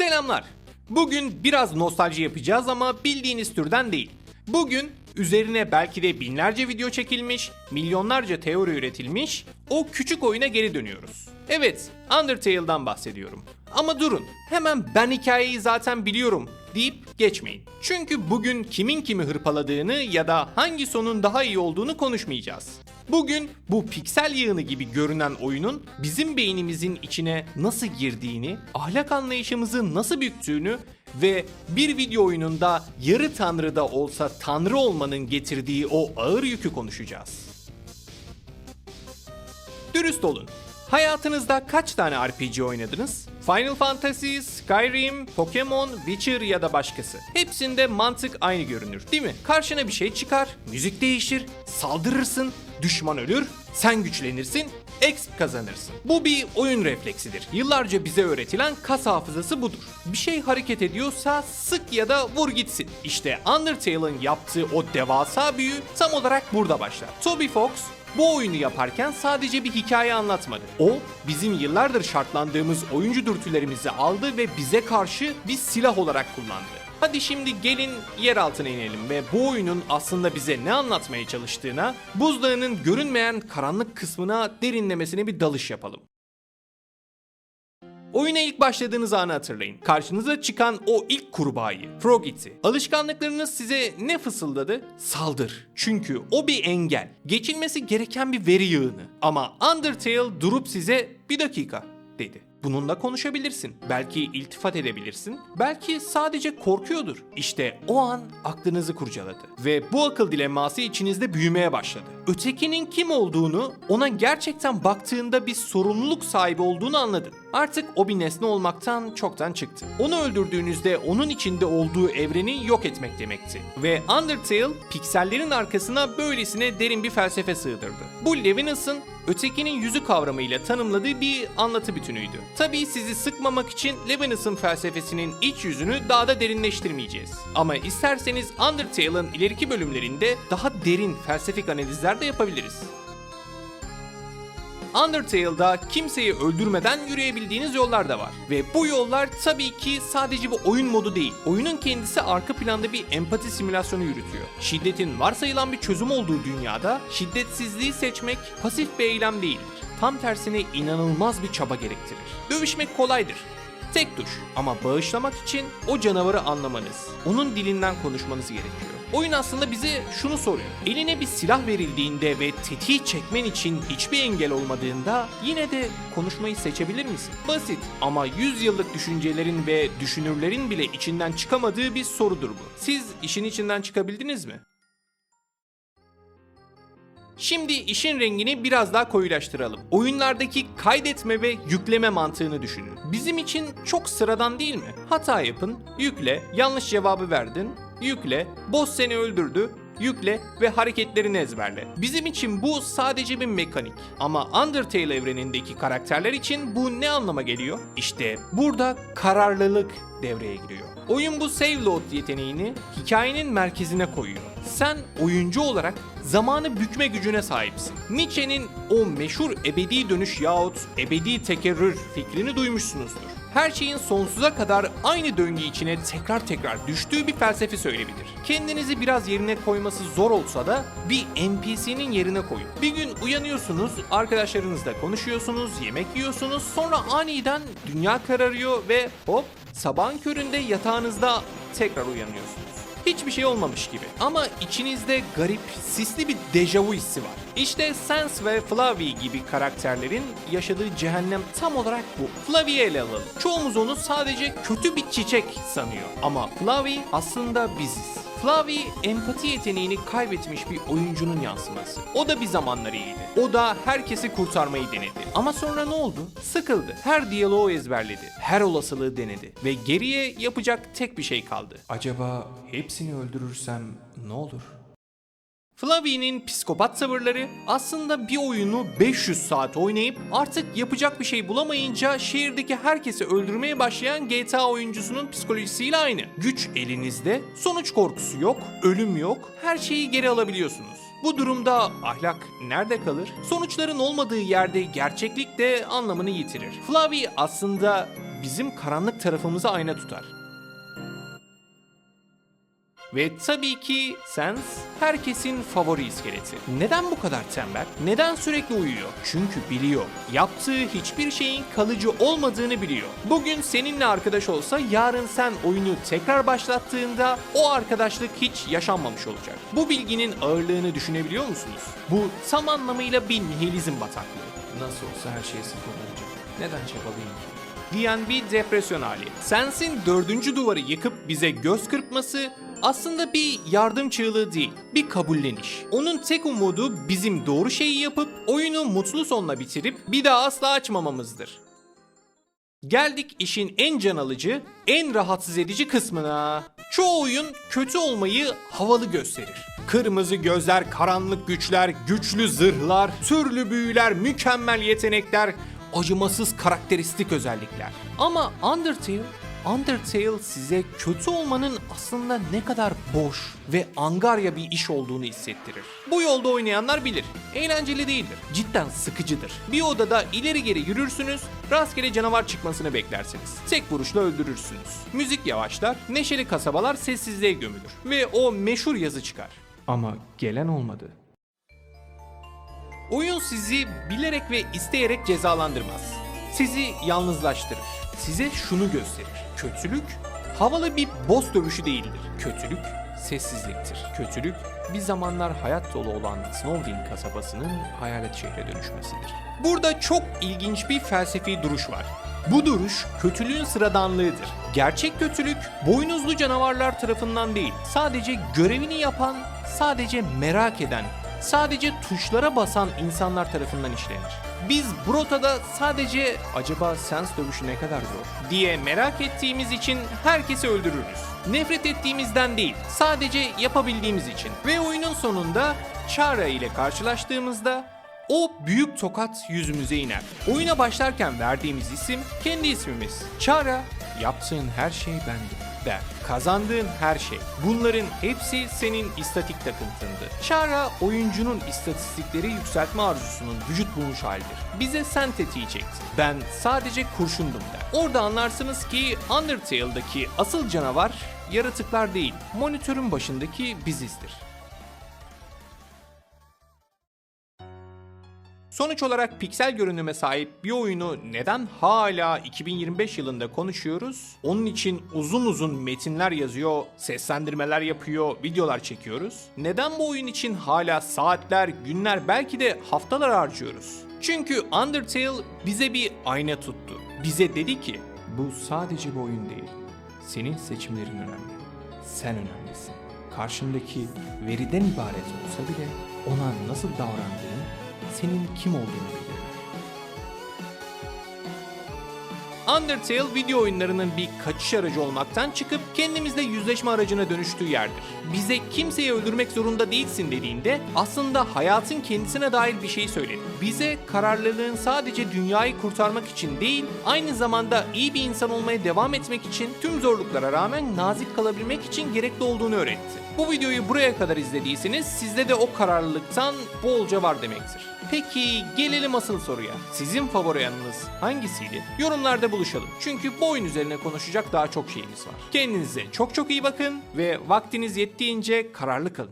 Selamlar. Bugün biraz nostalji yapacağız ama bildiğiniz türden değil. Bugün üzerine belki de binlerce video çekilmiş, milyonlarca teori üretilmiş o küçük oyuna geri dönüyoruz. Evet, Undertale'dan bahsediyorum. Ama durun, hemen ben hikayeyi zaten biliyorum deyip geçmeyin. Çünkü bugün kimin kimi hırpaladığını ya da hangi sonun daha iyi olduğunu konuşmayacağız. Bugün bu piksel yığını gibi görünen oyunun bizim beynimizin içine nasıl girdiğini, ahlak anlayışımızı nasıl büktüğünü ve bir video oyununda yarı tanrı da olsa tanrı olmanın getirdiği o ağır yükü konuşacağız. Dürüst olun. Hayatınızda kaç tane RPG oynadınız? Final Fantasy, Skyrim, Pokemon, Witcher ya da başkası. Hepsinde mantık aynı görünür değil mi? Karşına bir şey çıkar, müzik değişir, saldırırsın, düşman ölür, sen güçlenirsin, exp kazanırsın. Bu bir oyun refleksidir. Yıllarca bize öğretilen kas hafızası budur. Bir şey hareket ediyorsa sık ya da vur gitsin. İşte Undertale'ın yaptığı o devasa büyü tam olarak burada başlar. Toby Fox bu oyunu yaparken sadece bir hikaye anlatmadı. O bizim yıllardır şartlandığımız oyuncu dürtülerimizi aldı ve bize karşı bir silah olarak kullandı. Hadi şimdi gelin yer altına inelim ve bu oyunun aslında bize ne anlatmaya çalıştığına, buzdağının görünmeyen karanlık kısmına derinlemesine bir dalış yapalım. Oyuna ilk başladığınız anı hatırlayın. Karşınıza çıkan o ilk kurbağayı, Frogit'i. Alışkanlıklarınız size ne fısıldadı? Saldır. Çünkü o bir engel. Geçilmesi gereken bir veri yığını. Ama Undertale durup size bir dakika dedi. Bununla konuşabilirsin. Belki iltifat edebilirsin. Belki sadece korkuyordur. İşte o an aklınızı kurcaladı. Ve bu akıl dilemması içinizde büyümeye başladı. Ötekinin kim olduğunu, ona gerçekten baktığında bir sorumluluk sahibi olduğunu anladın. Artık o bir nesne olmaktan çoktan çıktı. Onu öldürdüğünüzde onun içinde olduğu evreni yok etmek demekti. Ve Undertale piksellerin arkasına böylesine derin bir felsefe sığdırdı. Bu Levinus'ın ötekinin yüzü kavramıyla tanımladığı bir anlatı bütünüydü. Tabii sizi sıkmamak için Levinus'ın felsefesinin iç yüzünü daha da derinleştirmeyeceğiz. Ama isterseniz Undertale'ın ileriki bölümlerinde daha derin felsefik analizler de yapabiliriz. Undertale'da kimseyi öldürmeden yürüyebildiğiniz yollar da var. Ve bu yollar tabii ki sadece bir oyun modu değil. Oyunun kendisi arka planda bir empati simülasyonu yürütüyor. Şiddetin varsayılan bir çözüm olduğu dünyada şiddetsizliği seçmek pasif bir eylem değildir. Tam tersine inanılmaz bir çaba gerektirir. Dövüşmek kolaydır. Tek tuş ama bağışlamak için o canavarı anlamanız, onun dilinden konuşmanız gerekiyor. Oyun aslında bize şunu soruyor. Eline bir silah verildiğinde ve tetiği çekmen için hiçbir engel olmadığında yine de konuşmayı seçebilir misin? Basit ama 100 yıllık düşüncelerin ve düşünürlerin bile içinden çıkamadığı bir sorudur bu. Siz işin içinden çıkabildiniz mi? Şimdi işin rengini biraz daha koyulaştıralım. Oyunlardaki kaydetme ve yükleme mantığını düşünün. Bizim için çok sıradan değil mi? Hata yapın, yükle, yanlış cevabı verdin, yükle, boss seni öldürdü, yükle ve hareketlerini ezberle. Bizim için bu sadece bir mekanik. Ama Undertale evrenindeki karakterler için bu ne anlama geliyor? İşte burada kararlılık devreye giriyor. Oyun bu save load yeteneğini hikayenin merkezine koyuyor. Sen oyuncu olarak zamanı bükme gücüne sahipsin. Nietzsche'nin o meşhur ebedi dönüş yahut ebedi tekerrür fikrini duymuşsunuzdur. Her şeyin sonsuza kadar aynı döngü içine tekrar tekrar düştüğü bir felsefi söylebilir. Kendinizi biraz yerine koyması zor olsa da bir NPC'nin yerine koyun. Bir gün uyanıyorsunuz, arkadaşlarınızla konuşuyorsunuz, yemek yiyorsunuz, sonra aniden dünya kararıyor ve hop sabahın köründe yatağınızda tekrar uyanıyorsunuz. Hiçbir şey olmamış gibi. Ama içinizde garip, sisli bir dejavu hissi var. İşte Sans ve Flavie gibi karakterlerin yaşadığı cehennem tam olarak bu. Flavie'yi ele alalım. Çoğumuz onu sadece kötü bir çiçek sanıyor. Ama Flavie aslında biziz. Flavie empati yeteneğini kaybetmiş bir oyuncunun yansıması. O da bir zamanlar iyiydi. O da herkesi kurtarmayı denedi. Ama sonra ne oldu? Sıkıldı. Her diyaloğu ezberledi. Her olasılığı denedi. Ve geriye yapacak tek bir şey kaldı. Acaba hepsini öldürürsem ne olur? Flavie'nin psikopat tavırları aslında bir oyunu 500 saat oynayıp artık yapacak bir şey bulamayınca şehirdeki herkesi öldürmeye başlayan GTA oyuncusunun psikolojisiyle aynı. Güç elinizde, sonuç korkusu yok, ölüm yok, her şeyi geri alabiliyorsunuz. Bu durumda ahlak nerede kalır? Sonuçların olmadığı yerde gerçeklik de anlamını yitirir. Flavie aslında bizim karanlık tarafımızı ayna tutar. Ve tabii ki Sans herkesin favori iskeleti. Neden bu kadar tembel? Neden sürekli uyuyor? Çünkü biliyor. Yaptığı hiçbir şeyin kalıcı olmadığını biliyor. Bugün seninle arkadaş olsa yarın sen oyunu tekrar başlattığında o arkadaşlık hiç yaşanmamış olacak. Bu bilginin ağırlığını düşünebiliyor musunuz? Bu tam anlamıyla bir nihilizm bataklığı. Nasıl olsa her şey sıfır. Neden çabalayayım ki? diyen bir depresyon hali. Sens'in dördüncü duvarı yıkıp bize göz kırpması aslında bir yardım çığlığı değil, bir kabulleniş. Onun tek umudu bizim doğru şeyi yapıp oyunu mutlu sonla bitirip bir daha asla açmamamızdır. Geldik işin en can alıcı, en rahatsız edici kısmına. Çoğu oyun kötü olmayı havalı gösterir. Kırmızı gözler, karanlık güçler, güçlü zırhlar, türlü büyüler, mükemmel yetenekler, acımasız karakteristik özellikler. Ama Undertale Undertale size kötü olmanın aslında ne kadar boş ve angarya bir iş olduğunu hissettirir. Bu yolda oynayanlar bilir. Eğlenceli değildir. Cidden sıkıcıdır. Bir odada ileri geri yürürsünüz, rastgele canavar çıkmasını beklersiniz. Tek vuruşla öldürürsünüz. Müzik yavaşlar, neşeli kasabalar sessizliğe gömülür. Ve o meşhur yazı çıkar. Ama gelen olmadı. Oyun sizi bilerek ve isteyerek cezalandırmaz. Sizi yalnızlaştırır. Size şunu gösterir. Kötülük havalı bir boss dövüşü değildir. Kötülük sessizliktir. Kötülük bir zamanlar hayat dolu olan Snowdin kasabasının hayalet şehre dönüşmesidir. Burada çok ilginç bir felsefi duruş var. Bu duruş kötülüğün sıradanlığıdır. Gerçek kötülük boynuzlu canavarlar tarafından değil, sadece görevini yapan, sadece merak eden, sadece tuşlara basan insanlar tarafından işlenir. Biz Brota'da sadece acaba sens dövüşü ne kadar zor diye merak ettiğimiz için herkesi öldürürüz. Nefret ettiğimizden değil, sadece yapabildiğimiz için. Ve oyunun sonunda Chara ile karşılaştığımızda o büyük tokat yüzümüze iner. Oyuna başlarken verdiğimiz isim kendi ismimiz. Chara, yaptığın her şey bendim der. Kazandığın her şey. Bunların hepsi senin istatik takıntındı. Chara oyuncunun istatistikleri yükseltme arzusunun vücut bulmuş halidir. Bize sen tetiği çekti. Ben sadece kurşundum der. Orada anlarsınız ki Undertale'daki asıl canavar yaratıklar değil, monitörün başındaki bizizdir. Sonuç olarak piksel görünüme sahip bir oyunu neden hala 2025 yılında konuşuyoruz? Onun için uzun uzun metinler yazıyor, seslendirmeler yapıyor, videolar çekiyoruz. Neden bu oyun için hala saatler, günler belki de haftalar harcıyoruz? Çünkü Undertale bize bir ayna tuttu. Bize dedi ki bu sadece bir oyun değil. Senin seçimlerin önemli. Sen önemlisin. Karşındaki veriden ibaret olsa bile ona nasıl davrandığın senin kim olduğunu belirler. Undertale video oyunlarının bir kaçış aracı olmaktan çıkıp kendimizle yüzleşme aracına dönüştüğü yerdir. Bize kimseyi öldürmek zorunda değilsin dediğinde aslında hayatın kendisine dair bir şey söyledi. Bize kararlılığın sadece dünyayı kurtarmak için değil, aynı zamanda iyi bir insan olmaya devam etmek için tüm zorluklara rağmen nazik kalabilmek için gerekli olduğunu öğretti. Bu videoyu buraya kadar izlediyseniz sizde de o kararlılıktan bolca var demektir. Peki gelelim asıl soruya. Sizin favori yanınız hangisiydi? Yorumlarda buluşalım. Çünkü bu oyun üzerine konuşacak daha çok şeyimiz var. Kendinize çok çok iyi bakın ve vaktiniz yettiğince kararlı kalın.